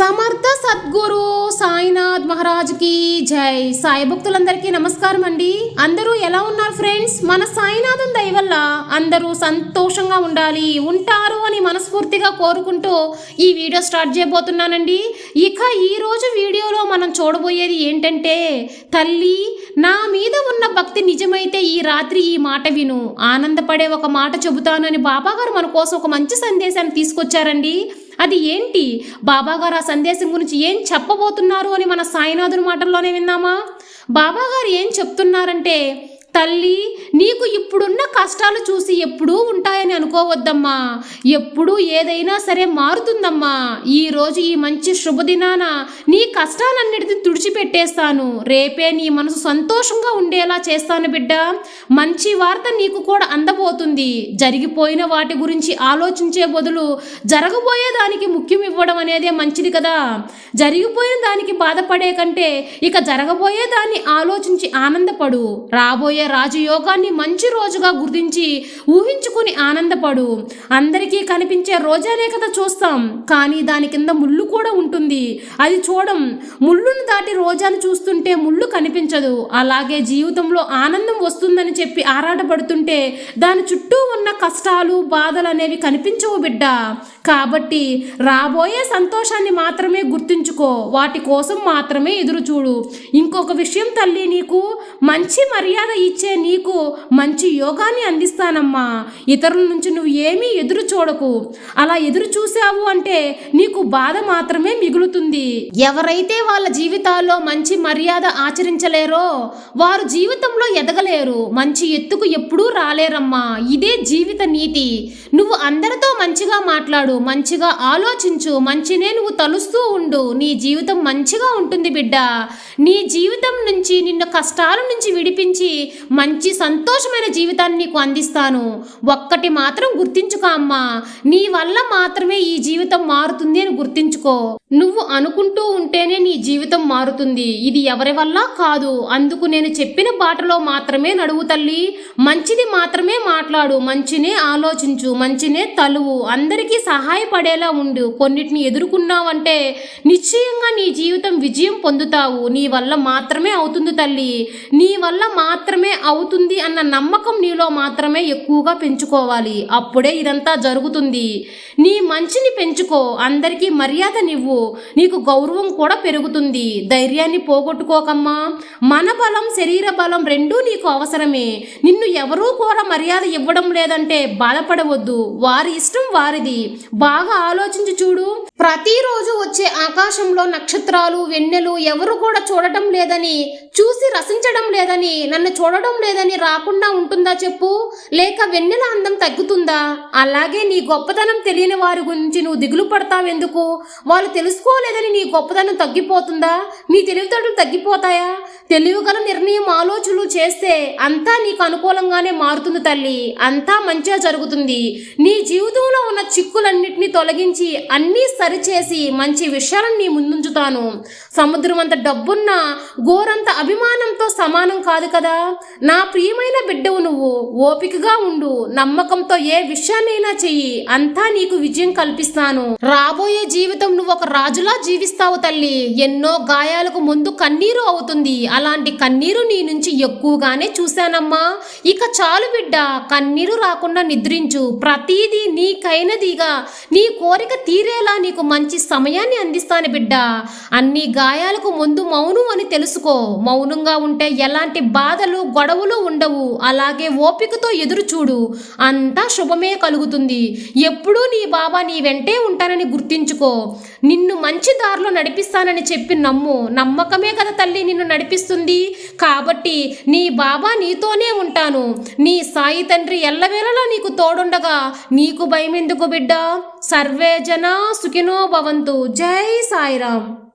సమర్థ సద్గురు సాయినాథ్ మహారాజ్కి జై. సాయి భక్తులందరికీ నమస్కారం అండి. అందరూ ఎలా ఉన్నారు ఫ్రెండ్స్? మన సాయినాథం దయ వల్ల అందరూ సంతోషంగా ఉండాలి ఉంటారు అని మనస్ఫూర్తిగా కోరుకుంటూ ఈ వీడియో స్టార్ట్ చేయబోతున్నానండి. ఇక ఈ రోజు వీడియోలో మనం చూడబోయేది ఏంటంటే తల్లి నా మీద ఉన్న భక్తి నిజమైతే ఈ రాత్రి ఈ మాట విను. ఆనందపడే ఒక మాట చెబుతాను అని బాబాగారు మన కోసం ఒక మంచి సందేశాన్ని తీసుకొచ్చారండి. అది ఏంటి? బాబాగారు ఆ సందేశం గురించి ఏం చెప్పబోతున్నారు అని మన సాయినాథుని మాటల్లోనే విన్నామా? బాబాగారు ఏం చెప్తున్నారంటే తల్లి నీకు ఇప్పుడున్న కష్టాలు చూసి ఎప్పుడూ ఉంటాయని అనుకోవద్దమ్మా. ఎప్పుడూ ఏదైనా సరే మారుతుందమ్మా. ఈరోజు ఈ మంచి శుభదినాన నీ కష్టాలన్నిటిని తుడిచిపెట్టేస్తాను. రేపే నీ మనసు సంతోషంగా ఉండేలా చేస్తాను బిడ్డ. మంచి వార్త నీకు కూడా అందబోతుంది. జరిగిపోయిన వాటి గురించి ఆలోచించే బదులు జరగబోయే దానికి ముఖ్యం ఇవ్వడం అనేదే మంచిది కదా. జరిగిపోయిన దానికి బాధపడే కంటే ఇక జరగబోయే దాన్ని ఆలోచించి ఆనందపడు. రాబోయే రాజయోగాన్ని మంచి రోజుగా గుర్తించి ఊహించుకుని ఆనందపడు. అందరికీ కనిపించే రోజానే కదా చూస్తాం. కానీ దాని కింద ముళ్ళు కూడా ఉంటుంది. అది చూడం. ముళ్ళును దాటి రోజాను చూస్తుంటే ముళ్ళు కనిపించదు. అలాగే జీవితంలో ఆనందం వస్తుందని చెప్పి ఆరాటపడుతుంటే దాని చుట్టూ ఉన్న కష్టాలు బాధలు అనేవి కనిపించవు బిడ్డ. కాబట్టి రాబోయే సంతోషాన్ని మాత్రమే గుర్తుంచుకో. వాటి కోసం మాత్రమే ఎదురు చూడు ఇంకొక విషయం తల్లి నీకు మంచి మర్యాద ఇచ్చే నీకు మంచి యోగాన్ని అందిస్తానమ్మా. ఇతరుల నుంచి నువ్వు ఏమీ ఎదురు చూడకు. అలా ఎదురు చూసావు అంటే నీకు బాధ మాత్రమే మిగులుతుంది. ఎవరైతే వాళ్ళ జీవితాల్లో మంచి మర్యాద ఆచరించలేరో వారు జీవితంలో ఎదగలేరు. మంచి ఎత్తుకు ఎప్పుడూ రాలేరమ్మా. ఇదే జీవిత నీతి. నువ్వు అందరితో మంచిగా మాట్లాడు మంచిగా ఆలోచించు మంచినే నువ్వు తలుస్తూ ఉండు. నీ జీవితం మంచిగా ఉంటుంది బిడ్డ. నీ జీవితం నుంచి నిన్న కష్టాల నుంచి విడిపించి మంచి సంతోషమైన జీవితాన్ని నీకు అందిస్తాను. ఒక్కటి మాత్రం గుర్తించుకో అమ్మా. నీ వల్ల మాత్రమే ఈ జీవితం మారుతుంది అని గుర్తించుకో. నువ్వు అనుకుంటూ ఉంటేనే నీ జీవితం మారుతుంది. ఇది ఎవరి వల్ల కాదు. అందుకు నేను చెప్పిన బాటలో మాత్రమే నడువు తల్లి. మంచిది మాత్రమే మాట్లాడు. మంచినే ఆలోచించు. మంచినే తలువు. అందరికీ సహాయపడేలా ఉండు. కొన్నిటిని ఎదుర్కొన్నావంటే నిశ్చయంగా నీ జీవితం విజయం పొందుతావు. నీ వల్ల మాత్రమే అవుతుంది తల్లి. నీ వల్ల మాత్రమే అవుతుంది అన్న నమ్మకం నీలో మాత్రమే ఎక్కువగా పెంచుకోవాలి. అప్పుడే ఇదంతా జరుగుతుంది. నీ మంచిని పెంచుకో. అందరికీ మర్యాదనివ్వు నీకు గౌరవం కూడా పెరుగుతుంది. ధైర్యాన్ని పోగొట్టుకోకమ్మా. మన బలం శరీర బలం రెండూ నీకు అవసరమే. నిన్ను ఎవరూ కూడా మర్యాద ఇవ్వడం లేదంటే బాధపడవద్దు. వారి ఇష్టం వారిది. బాగా ఆలోచించి చూడు. ప్రతిరోజు వచ్చే ఆకాశంలో నక్షత్రాలు వెన్నెలు ఎవరు కూడా చూడటం లేదని చూసి రసించడం లేదని నన్ను చూడడం లేదని రాకుండా ఉంటుందా చెప్పు? లేక వెన్నెల అందం తగ్గుతుందా? అలాగే నీ గొప్పతనం తెలియని వారి గురించి నువ్వు దిగులు పడతావెందుకు వాళ్ళు తెలుసుకోలేదని నీ గొప్పతనం తగ్గిపోతుందా? నీ తెలివితేటలు తగ్గిపోతాయా? తెలివిగల నిర్ణయం ఆలోచనలు చేస్తే అంతా నీకు అనుకూలంగానే మారుతుంది తల్లి. అంతా మంచిగా జరుగుతుంది. నీ జీవితంలో ఉన్న చిక్కులన్నిటినీ తొలగించి అన్నీ సరిచేసి మంచి విషయాలను నీ ముందుంచుతాను. సముద్రం అంత డబ్బున్న గోరంత అభిమానంతో సమానం కాదు కదా? నా ప్రియమైన బిడ్డవు నువ్వు ఓపికగా ఉండు నమ్మకంతో ఏ విషయాన్నైనా చెయ్యి అంతా నీకు విజయం కల్పిస్తాను. రాబోయే జీవితం నువ్వు ఒక రాజులా జీవిస్తావు తల్లి. ఎన్నో గాయాలకు ముందు కన్నీరు అవుతుంది. అలాంటి కన్నీరు నీ నుంచి ఎక్కువగానే చూశానమ్మా. ఇక చాలు బిడ్డ కన్నీరు రాకుండా నిద్రించు. ప్రతీదీ నీకైనదిగా. నీ కోరిక తీరేలా నీకు మంచి సమయాన్ని అందిస్తాను బిడ్డ. అన్ని గాయాలకు ముందు మౌనం అని తెలుసుకో. మౌనంగా ఉంటే ఎలాంటి బాధలు గొడవలు ఉండవు. అలాగే ఓపికతో ఎదురు చూడు. అంతా శుభమే కలుగుతుంది. ఎప్పుడూ నీ బాబా నీ వెంటే ఉంటానని గుర్తించుకో. నిన్ను మంచి దారిలో నడిపిస్తానని చెప్పి నమ్ము. నమ్మకమే కదా తల్లి నిన్ను నడిపిస్తుంది. కాబట్టి నీ బాబా నీతోనే ఉంటాను. నీ సాయి తండ్రి ఎల్లవేళలా నీకు తోడుండగా. నీకు భయం ఎందుకు బిడ్డ? సర్వే జన సుఖినో భవంతు. జై సాయిరామ్.